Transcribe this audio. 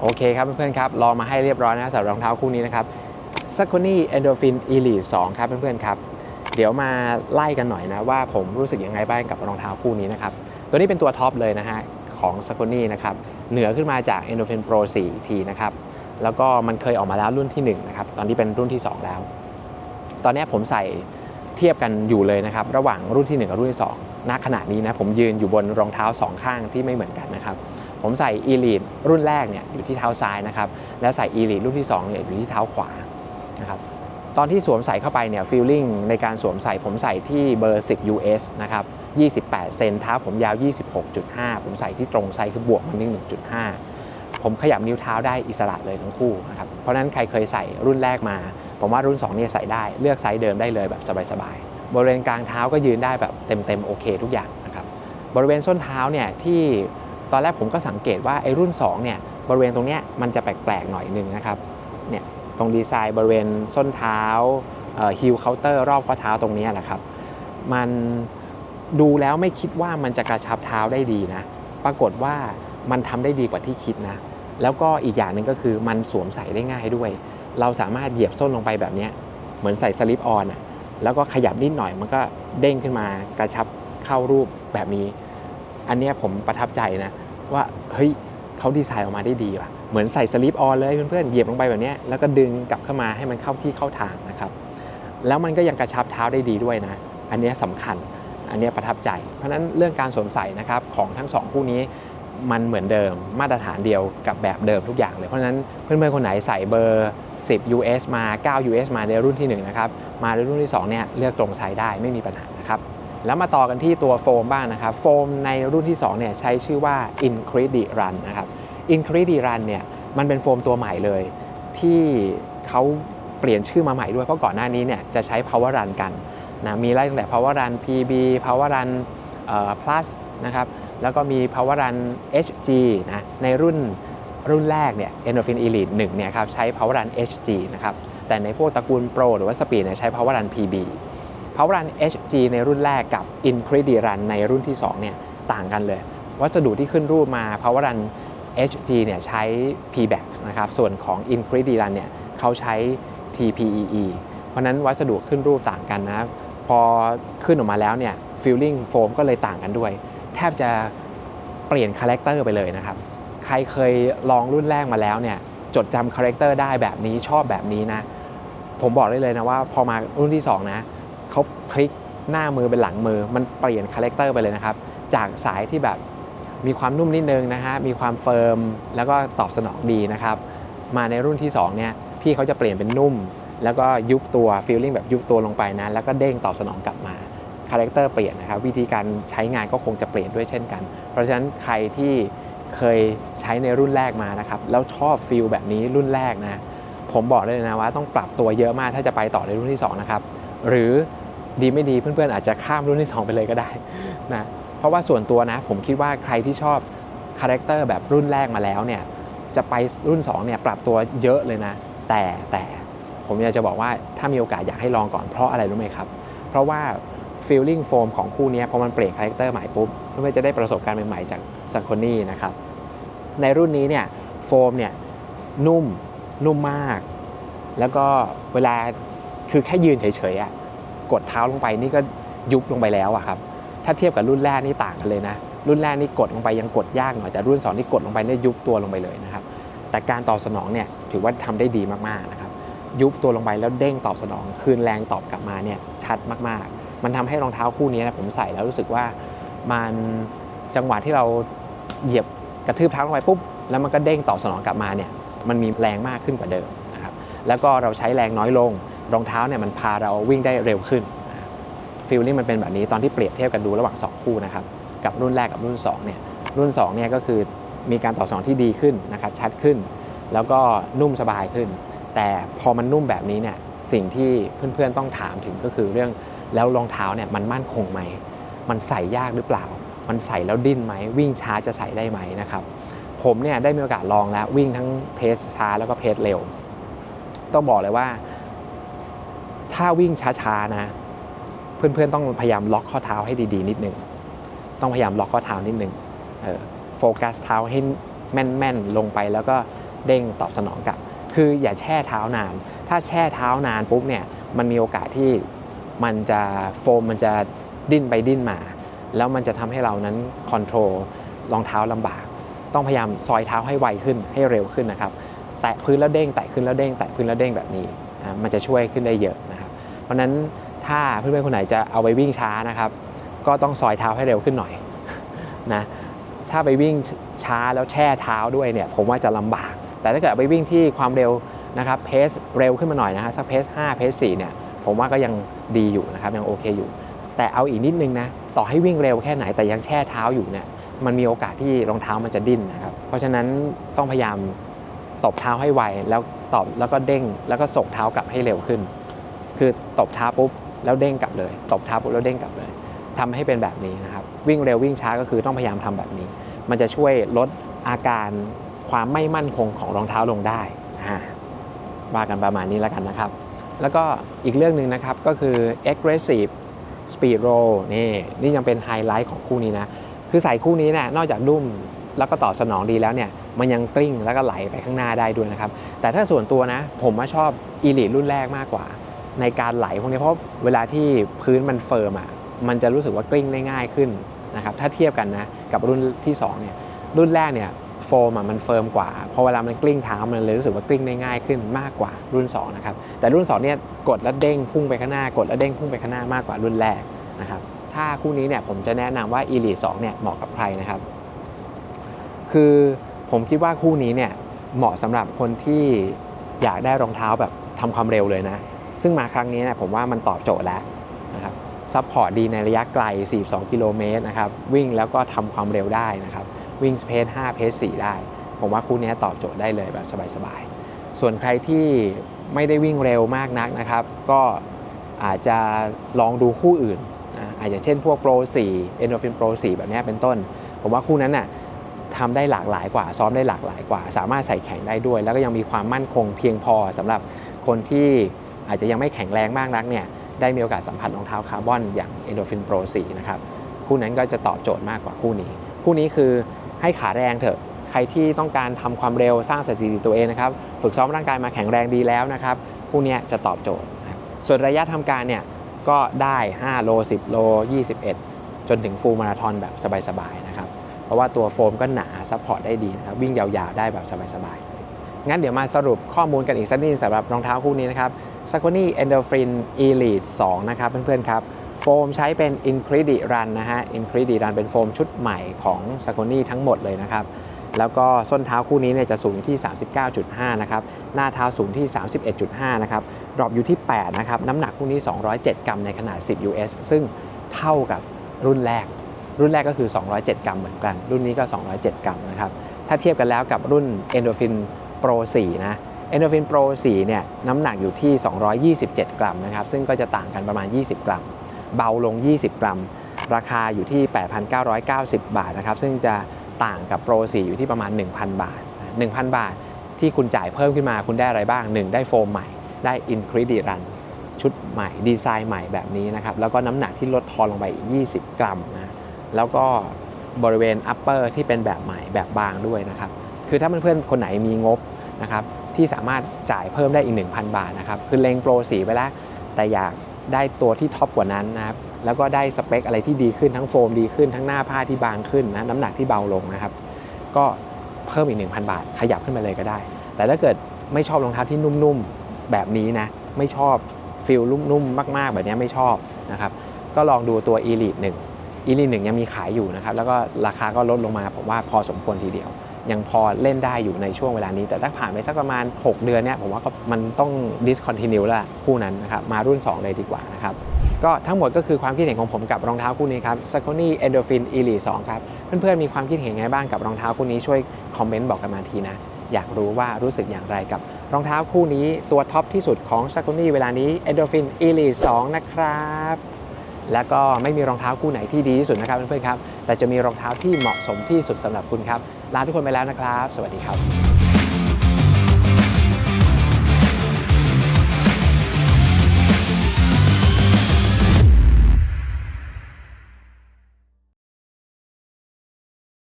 โอเคครับเพื่อนๆครับลองมาให้เรียบร้อยนะสำหรับรองเท้าคู่นี้นะครับ s a c o n y Endorphin Elite 2 ครับเพื่อนๆครับ เดี๋ยวมาไล่กันหน่อยนะว่าผมรู้สึกยังไงบ้างกับรองเท้าคู่นี้นะครับ ตัวนี้เป็นตัวท็อปเลยนะฮะของ s a c o n y นะครับ เหนือขึ้นมาจาก Endorphin Pro 4 อีกทีนะครับ แล้วก็มันเคยออกมาแล้วรุ่นที่1นะครับ ตอนนี้เป็นรุ่นที่ 2 แล้ว ตอนนี้ผมใส่เทียบกันอยู่เลยนะครับ ระหว่างรุ่นที่ 1 กับรุ่นที่2ณขณะนี้นะผมยืนอยู่บนรองเท้า 2 ข้างที่ไม่เหมือนกันนะครับ ผมใส่ Elite รุ่นแรกเนี่ยอยู่ที่เท้าซ้ายนะครับและใส่ Elite รุ่นที่2เนี่ยอยู่ที่เท้าขวานะครับตอนที่สวมใส่เข้าไปเนี่ยฟีลลิ่งในการสวมใส่ผมใส่ที่เบอร์ 10 US นะครับ28 เซนเท้าผมยาว 26.5 ผมใส่ที่ตรงไซส์คือบวกมันนิ่ง1.5 ผมขยับนิ้วเท้าได้อิสระเลยทั้งคู่นะครับเพราะฉะนั้นใครเคยใส่รุ่นแรกมา ผมว่ารุ่น2เนี่ยใส่ได้เลือกไซส์เดิมได้เลยแบบสบายๆบริเวณกลางเท้าก็ยืนได้แบบเต็มๆโอเคทุกอย่างนะครับบริเวณส้นเท้าเนี่ยที่ ตอนแรกผมก็สังเกตว่าไอ้รุ่น2เนี่ยบริเวณตรงเนี้ยมันจะแปลกๆหน่อยนึงนะครับเนี่ยตรงดีไซน์บริเวณส้นเท้าฮิลเคาน์เตอร์รอบข้อเท้าตรงนี้นะครับ มันดูแล้วไม่คิดว่ามันจะกระชับเท้าได้ดีนะ ปรากฏว่ามันทำได้ดีกว่าที่คิดนะ แล้วก็อีกอย่างหนึ่งก็คือมันสวมใส่ได้ง่ายด้วย เราสามารถเหยียบส้นลงไปแบบนี้เหมือนใส่สลิปออนอะแล้วก็ขยับนิดหน่อยมันก็เด้งขึ้นมากระชับเข้ารูปแบบนี้ อันนี้ผมประทับใจนะ ว่าเฮ้ยเขาดีไซน์ออกมาได้ดีว่ะ เหมือนใส่สลิปออนเลยเพื่อนๆเหยียบลงไปแบบเนี้ยแล้วก็ดึงกลับเข้ามาให้มันเข้าที่เข้าทางนะครับ แล้วมันก็ยังกระชับเท้าได้ดีด้วยนะ อันนี้ยสำคัญอันนี้ประทับใจ เพราะฉะนั้นเรื่องการสวมใส่นะครับของทั้งสองคู่นี้มันเหมือนเดิมมาตรฐานเดียวกับแบบเดิมทุกอย่างเลย เพราะฉะนั้นเพื่อนๆคนไหนใส่เบอร์ 10 US มา 9 US มาในรุ่นที่ 1 นะครับ มาในรุ่นที่ 2 เนี่ยเลือกตรงไซส์ได้ไม่มีปัญหานะครับ แล้วมาต่อกันที่ตัวโฟมบ้างนะครับ โฟมในรุ่นที่2เนี่ยใช้ชื่อว่า Incredi Run นะครับ Incredi Run เนี่ยมันเป็นโฟมตัวใหม่เลย ที่เขาเปลี่ยนชื่อมาใหม่ด้วย เพราะก่อนหน้านี้เนี่ยจะใช้ Power Run กันนะมีไล่ตั้งแต่ Power Run PB Power Run plus นะครับแล้วก็มี Power Run HG นะในรุ่นรุ่นแรกเนี่ย Endorphin Elite 1เนี่ยครับใช้ Power Run HG นะครับแต่ในพวกตระกูล Pro หรือว่า Speed เนี่ยใช้ Power Run PB Power Run HG ในรุ่นแรกกับ Incredi Run ในรุ่นที่2เนี่ยต่างกันเลย วัสดุที่ขึ้นรูปมา Power Run HG เนี่ยใช้ PBAX นะครับส่วนของ Incredi Run เนี่ยเขาใช้ TPEE เพราะนั้นวัสดุขึ้นรูปต่างกันนะพอขึ้นออกมาแล้วเนี่ย feeling โฟมก็เลยต่างกันด้วย แทบจะเปลี่ยนคาแรคเตอร์ไปเลยนะครับ ใครเคยลองรุ่นแรกมาแล้วเนี่ยจดจำคาแรคเตอร์ได้แบบนี้ชอบแบบนี้นะ ผมบอกได้เลยนะว่าพอมารุ่นที่ 2 นะ เขาคลิกหน้ามือเป็นหลังมือ มันเปลี่ยนคาแรคเตอร์ไปเลยนะครับ จากสายที่แบบมีความนุ่มนิดนึงนะฮะ มีความเฟิร์ม แล้วก็ตอบสนองดีนะครับ มาในรุ่นที่2เนี่ย พี่เขาจะเปลี่ยนเป็นนุ่ม แล้วก็ยุบตัวฟีลลิ่งแบบยุบตัวลงไปนะ แล้วก็เด้งตอบสนองกลับมา คาแรคเตอร์เปลี่ยนนะครับ วิธีการใช้งานก็คงจะเปลี่ยนด้วยเช่นกัน เพราะฉะนั้นใครที่เคยใช้ในรุ่นแรกมานะครับ แล้วชอบฟีลแบบนี้รุ่นแรกนะ ผมบอกเลยนะว่าต้องปรับตัวเยอะมากถ้าจะไปต่อในรุ่นที่2นะครับ หรือ ดีไม่ดีเพื่อนๆอาจจะข้ามรุ่นที่ 2 ไปเลยก็ได้นะเพราะว่าส่วนตัวนะผมคิดว่าใครที่ชอบคาแรคเตอร์แบบรุ่นแรกมาแล้วเนี่ยจะไปรุ่น2เนี่ยปรับตัวเยอะเลยนะ แต่แต่ผมอยากจะบอกว่าถ้ามีโอกาสอยากให้ลองก่อนเพราะอะไรรู้ไหมครับ เพราะว่า feeling foam ของคู่นี้พอมันเปลี่ยนคาแรคเตอร์ใหม่ปุ๊บเพื่อนๆจะได้ประสบการณ์ใหม่ๆจากซันโคนี่นะครับในรุ่นนี้เนี่ยโฟมเนี่ยนุ่มนุ่มมาก แล้วก็เวลาคือแค่ยืนเฉยๆอะ กดเท้าลงไปนี่ก็ยุบลงไปแล้วอะครับถ้าเทียบกับรุ่นแรกนี่ต่างกันเลยนะรุ่นแรกนี่กดลงไปยังกดยากหน่อยแต่รุ่น2นี่กดลงไปเนี่ยยุบตัวลงไปเลยนะครับแต่การตอบสนองเนี่ยถือว่าทำได้ดีมากๆนะครับยุบตัวลงไปแล้วเด้งตอบสนอง คืนแรงตอบกลับมาเนี่ยชัดมากๆ มันทำให้รองเท้าคู่นี้นะผมใส่แล้วรู้สึกว่ามันจังหวะที่เราเหยียบกระทืบเท้าลงไปปุ๊บแล้วมันก็เด้งตอบสนองกลับมาเนี่ยมันมีแรงมากขึ้นกว่าเดิมนะครับแล้วก็เราใช้แรงน้อยลง รองเท้าเนี่ยมันพาเราวิ่งได้เร็วขึ้นฟิลลิ่งมันเป็นแบบนี้ตอนที่เปรียบเทียบกันดูระหว่าง 2 คู่นะครับกับรุ่นแรกกับรุ่น2เนี่ยรุ่น2เนี่ยก็คือมีการต่อสนองที่ดีขึ้นนะครับชัดขึ้น แล้วก็นุ่มสบายขึ้น แต่พอมันนุ่มแบบนี้เนี่ยสิ่งที่เพื่อนๆต้องถามถึงก็คือเรื่องแล้วรองเท้าเนี่ยมันมั่นคงไหม มันใส่ยากหรือเปล่า มันใส่แล้วดิ้นไหม วิ่งช้าจะใส่ได้ไหมนะครับ ผมเนี่ยได้มีโอกาสลองแล้ววิ่งทั้งเพสช้าแล้วก็เพสเร็ว ต้องบอกเลยว่า ถ้าวิ่งช้าๆนะ เพื่อนๆต้องพยายามล็อกข้อเท้าให้ดีๆ นิดนึง ต้องพยายามล็อกข้อเท้านิดนึงโฟกัสเท้าให้แม่นๆลงไปแล้วก็เด้งตอบสนองกลับ คืออย่าแช่เท้านาน ถ้าแช่เท้านานปุ๊บเนี่ยมันมีโอกาสที่มันจะโฟมมันจะดิ้นไปดิ้นมา แล้วมันจะทำให้เรานั้นคอนโทรลรองเท้าลำบาก ต้องพยายามซอยเท้าให้ไวขึ้นให้เร็วขึ้นนะครับ แตะพื้นแล้วเด้งแตะขึ้นแล้วเด้งแตะพื้นแล้วเด้งแบบนี้ มันจะช่วยขึ้นได้เยอะ เพราะนั้นถ้าเพื่อนๆคนไหนจะเอาไปวิ่งช้านะครับ ก็ต้องซอยเท้าให้เร็วขึ้นหน่อยนะถ้าไปวิ่งช้าแล้วแช่เท้าด้วยเนี่ยผมว่าจะลำบาก แต่ถ้าเกิดไปวิ่งที่ความเร็วนะครับเพสเร็วขึ้นมาหน่อยนะฮะสักเพส5เพส4เนี่ยผมว่าก็ยังดีอยู่นะครับยังโอเคอยู่ แต่เอาอีกนิดนึงนะต่อให้วิ่งเร็วแค่ไหนแต่ยังแช่เท้าอยู่เนี่ยมันมีโอกาสที่รองเท้ามันจะดิ้นนะครับเพราะฉะนั้นต้องพยายามตบเท้าให้ไวแล้วตบแล้วก็เด้งแล้วก็ส่งเท้ากลับให้เร็วขึ้น คือตบท้าปุ๊บแล้วเด้งกลับเลย ตบท้าปุ๊บแล้วเด้งกลับเลยทำให้เป็นแบบนี้นะครับ วิ่งเร็ววิ่งช้าก็คือต้องพยายามทำแบบนี้ มันจะช่วยลดอาการความไม่มั่นคงของรองเท้าลงได้ว่ากันประมาณนี้แล้วกันนะครับ แล้วก็อีกเรื่องหนึ่งนะครับก็คือ aggressive speed roll นี่นี่ยังเป็นไฮไลท์ของคู่นี้นะ คือใส่คู่นี้เนี่ยนอกจากดุ้มแล้วก็ตอบสนองดีแล้วเนี่ยมันยังกลิ้งแล้วก็ไหลไปข้างหน้าได้ด้วยนะครับ แต่ถ้าส่วนตัวนะ ผมว่าชอบอีลิทรุ่นแรกมากกว่า ในการไหลพวกนี้เพราะเวลาที่พื้นมันเฟิร์มอะมันจะรู้สึกว่ากลิ้งได้ง่ายขึ้นนะครับถ้าเทียบกันนะกับรุ่นที่สองเนี่ยรุ่นแรกเนี่ยโฟมอะมันเฟิร์มกว่าพอเวลามันกลิ้งเท้ามันเลยรู้สึกว่ากลิ้งได้ง่ายขึ้นมากกว่ารุ่นสองนะครับแต่รุ่นสองเนี่ยกดแล้วเด้งพุ่งไปข้างหน้ากดแล้วเด้งพุ่งไปข้างหน้ามากกว่ารุ่นแรกนะครับถ้าคู่นี้เนี่ยผมจะแนะนำว่า Elite 2เนี่ยเหมาะกับใครนะครับ คือผมคิดว่าคู่นี้เนี่ยเหมาะสำหรับคนที่อยากได้รองเท้าแบบทำความเร็วเลยนะ ซึ่งมาครั้งนี้เนะผมว่ามันตอบโจทย์แล้วนะครับซัพพอร์ตดีในระยะไกล 42 กิโลเมตรนะครับวิ่งแล้วก็ทำความเร็วได้นะครับวิ่งเพจ5เพจ4ได้ ผมว่าคู่นี้ตอบโจทย์ได้เลยแบบสบายๆ ส่วนใครที่ไม่ได้วิ่งเร็วมากนักนะครับ ก็อาจจะลองดูคู่อื่นนะอาจจะเช่นพวก Pro 4 Endorphin Pro 4 แบบนี้เป็นต้น ผมว่าคู่นั้นน่ะทำได้หลากหลายกว่า ซ้อมได้หลากหลายกว่า สามารถใส่แข่งได้ด้วย แล้วก็ยังมีความมั่นคงเพียงพอสำหรับคนที่ อาจจะยังไม่แข็งแรงมากนักเนี่ยได้มีโอกาสสัมผัสรองเท้าคาร์บอนอย่าง Endorphin Pro 4 นะครับ คู่นั้นก็จะตอบโจทย์มากกว่าคู่นี้ คู่นี้คือให้ขาแรงเถอะ ใครที่ต้องการทำความเร็วสร้างสถิติตัวเองนะครับ ฝึกซ้อมร่างกายมาแข็งแรงดีแล้วนะครับ คู่นี้จะตอบโจทย์ ส่วนระยะทำการเนี่ยก็ได้ 5 โล 10 โล 21 จนถึงฟูลมาราธอนแบบสบายๆนะครับ เพราะว่าตัวโฟมก็หนาซัพพอร์ตได้ดีนะครับ วิ่งยาวๆได้แบบสบายๆ งั้นเดี๋ยวมาสรุปข้อมูลกันอีกสักนิดสำหรับรองเท้าคู่นี้นะครับ s a c o n i Endorphin Elite 2 นะครับเพื่อนๆครับ โฟมใช้เป็น Incredi Run นะฮะ Incredi Run เป็นโฟมชุดใหม่ของ s a c o n i ทั้งหมดเลยนะครับ แล้วก็ส้นเท้าคู่นี้เนี่ยจะสูงที่ 39.5 นะครับ หน้าเท้าสูงที่ 31.5 นะครับ ดรอปอยู่ที่ 8 นะครับ น้ำหนักคู่นี้ 207 กรัมในขนาด 10 US ซึ่งเท่ากับรุ่นแรก รุ่นแรกก็คือ 207 กรัมเหมือนกัน รุ่นนี้ก็ 207 กรัมนะครับ ถ้าเทียบกันแล้วกับรุ่น Endorphin Pro 4 นะ Endorphin Pro 4เนี่ยน้ำหนักอยู่ที่ 227 กรัมนะครับซึ่งก็จะต่างกันประมาณ 20 กรัม เบาลง 20 กรัม ราคาอยู่ที่ 8,990 บาทนะครับซึ่งจะต่างกับ Pro 4อยู่ที่ประมาณ 1,000 บาท 1,000 บาท ที่คุณจ่ายเพิ่มขึ้นมาคุณได้อะไรบ้าง 1 ได้โฟมใหม่ได้ Incredi Run ชุดใหม่ดีไซน์ใหม่แบบนี้นะครับแล้วก็น้ำหนักที่ลดทอนลงไปอีก 20 กรัมนะแล้วก็บริเวณ upper ที่เป็นแบบใหม่แบบบางด้วยนะครับคือถ้าเพื่อนๆคนไหนมีงบนะครับ ที่สามารถจ่ายเพิ่มได้อีก 1,000 บาทนะครับคือเลงโปรสีไปแล้ว แต่อยากได้ตัวที่ท็อปกว่านั้นนะครับแล้วก็ได้สเปคอะไรที่ดีขึ้นทั้งโฟมดีขึ้นทั้งหน้าผ้าที่บางขึ้นนะน้ำหนักที่เบาลงนะครับ ก็เพิ่มอีก 1,000 บาท ขยับขึ้นมาเลยก็ได้ แต่ถ้าเกิดไม่ชอบรองเท้าที่นุ่มๆแบบนี้นะไม่ชอบฟิลนุ่มๆมาก ๆ แบบนี้ไม่ชอบนะครับก็ลองดูตัว Elite 1 Elite 1ยังมีขายอยู่นะครับแล้วก็ราคาก็ลดลงมาผมว่าพอสมควรทีเดียว ยังพอเล่นได้อยู่ในช่วงเวลานี้ แต่ถ้าผ่านไปสักประมาณ 6 เดือนเนี่ยผมว่าก็มันต้อง discontinue แล้วล่ะคู่นั้นนะครับมารุ่น 2 เลยดีกว่านะครับก็ทั้งหมดก็คือความคิดเห็นของผมกับรองเท้าคู่นี้ครับ s a c o n i Endorphin Elite 2ครับเพื่อนๆมีความคิดเห็นยังไงบ้างกับรองเท้าคู่นี้ช่วยคอมเมนต์บอกกันมาทีนะอยากรู้ว่ารู้สึกอย่างไรกับ รองเท้าคู่นี้ตัวท็อปที่สุดของ s a c o n i เวลานี้ Endorphin Elite 2 นะครับ แล้วก็ไม่มีรองเท้าคู่ไหนที่ดีที่สุดนะครับเพื่อนๆครับ แต่จะมีรองเท้าที่เหมาะสมที่สุดสำหรับคุณครับ ลาทุกคนไปแล้วนะครับ สวัสดีครับ